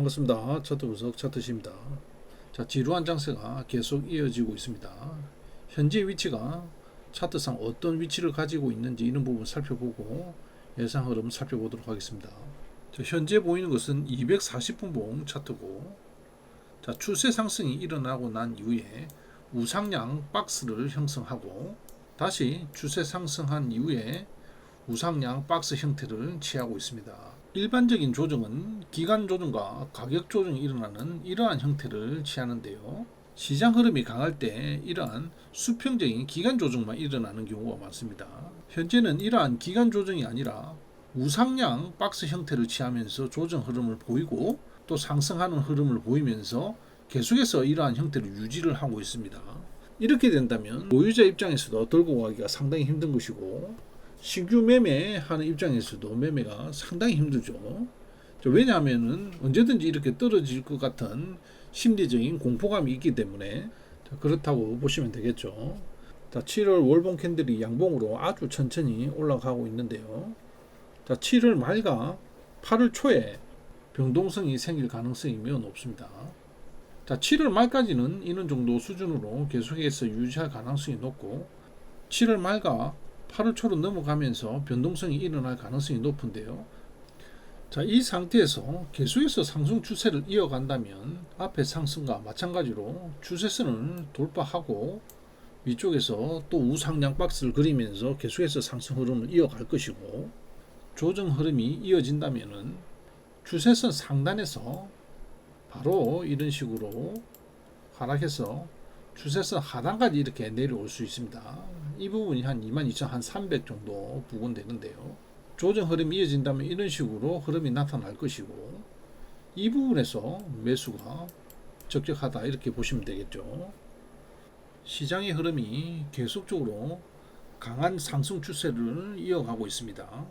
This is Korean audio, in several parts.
반갑습니다. 차트 분석 차트시입니다. 자, 지루한 장세가 계속 이어지고 있습니다. 현재 위치가 차트상 어떤 위치를 가지고 있는지 이런 부분 살펴보고 예상 흐름 살펴보도록 하겠습니다. 자, 현재 보이는 것은 240분봉 차트고 자, 추세 상승이 일어나고 난 이후에 우상향 박스를 형성하고 다시 추세 상승한 이후에 우상향 박스 형태를 취하고 있습니다. 일반적인 조정은 기간 조정과 가격 조정이 일어나는 이러한 형태를 취하는데요. 시장 흐름이 강할 때 이러한 수평적인 기간 조정만 일어나는 경우가 많습니다. 현재는 이러한 기간 조정이 아니라 우상향 박스 형태를 취하면서 조정 흐름을 보이고 또 상승하는 흐름을 보이면서 계속해서 이러한 형태를 유지를 하고 있습니다. 이렇게 된다면 보유자 입장에서도 들고 가기가 상당히 힘든 것이고 신규 매매하는 입장에서도 매매가 상당히 힘들죠. 왜냐하면은 언제든지 이렇게 떨어질 것 같은 심리적인 공포감이 있기 때문에 자, 그렇다고 보시면 되겠죠. 자, 7월 월봉 캔들이 양봉으로 아주 천천히 올라가고 있는데요. 자, 7월 말과 8월 초에 변동성이 생길 가능성이 매우 높습니다. 자, 7월 말까지는 이런 정도 수준으로 계속해서 유지할 가능성이 높고 7월 말과 8월 초로 넘어가면서 변동성이 일어날 가능성이 높은데요. 자, 이 상태에서 계속해서 상승 추세를 이어간다면 앞에 상승과 마찬가지로 추세선을 돌파하고 위쪽에서 또 우상향 박스를 그리면서 계속해서 상승 흐름을 이어갈 것이고 조정 흐름이 이어진다면은 추세선 상단에서 바로 이런 식으로 하락해서 추세선 하단까지 이렇게 내려올 수 있습니다. 이 부분이 한 22,300 정도 부근되는데요. 조정 흐름이 이어진다면 이런 식으로 흐름이 나타날 것이고 이 부분에서 매수가 적격하다 이렇게 보시면 되겠죠. 시장의 흐름이 계속적으로 강한 상승 추세를 이어가고 있습니다.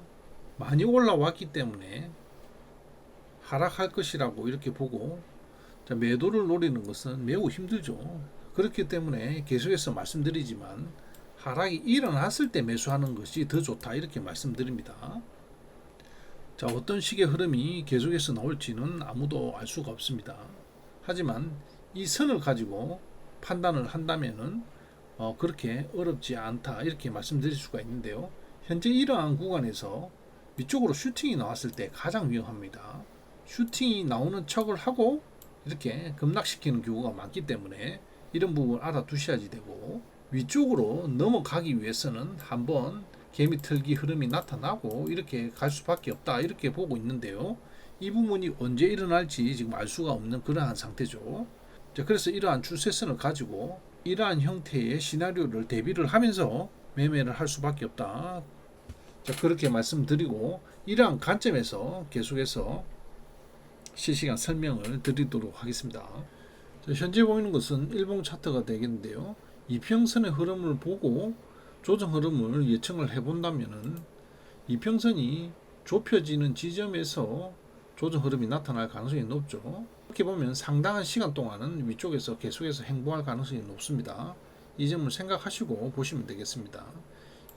많이 올라왔기 때문에 하락할 것이라고 이렇게 보고 자, 매도를 노리는 것은 매우 힘들죠. 그렇기 때문에 계속해서 말씀드리지만 하락이 일어났을 때 매수하는 것이 더 좋다 이렇게 말씀드립니다. 자 어떤 식의 흐름이 계속해서 나올지는 아무도 알 수가 없습니다. 하지만 이 선을 가지고 판단을 한다면은 어, 그렇게 어렵지 않다 이렇게 말씀드릴 수가 있는데요. 현재 이러한 구간에서 위쪽으로 슈팅이 나왔을 때 가장 위험합니다. 슈팅이 나오는 척을 하고 이렇게 급락시키는 경우가 많기 때문에 이런 부분 알아두셔야지 되고 위쪽으로 넘어가기 위해서는 한번 개미 털기 흐름이 나타나고 이렇게 갈 수밖에 없다 이렇게 보고 있는데요. 이 부분이 언제 일어날지 지금 알 수가 없는 그러한 상태죠. 자, 그래서 이러한 추세선을 가지고 이러한 형태의 시나리오를 대비를 하면서 매매를 할 수밖에 없다. 자, 그렇게 말씀드리고 이러한 관점에서 계속해서 실시간 설명을 드리도록 하겠습니다. 자, 현재 보이는 것은 일봉 차트가 되겠는데요. 이평선의 흐름을 보고 조정 흐름을 예측을 해본다면은 이평선이 좁혀지는 지점에서 조정 흐름이 나타날 가능성이 높죠. 이렇게 보면 상당한 시간 동안은 위쪽에서 계속해서 행보할 가능성이 높습니다. 이 점을 생각하시고 보시면 되겠습니다.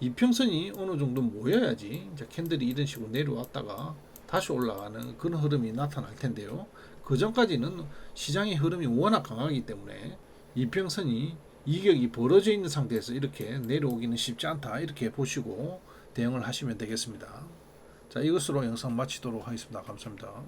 이평선이 어느 정도 모여야지 이제 캔들이 이런 식으로 내려왔다가 다시 올라가는 그런 흐름이 나타날 텐데요. 그 전까지는 시장의 흐름이 워낙 강하기 때문에 이평선이 이격이 벌어져 있는 상태에서 이렇게 내려오기는 쉽지 않다 이렇게 보시고 대응을 하시면 되겠습니다. 자 이것으로 영상 마치도록 하겠습니다. 감사합니다.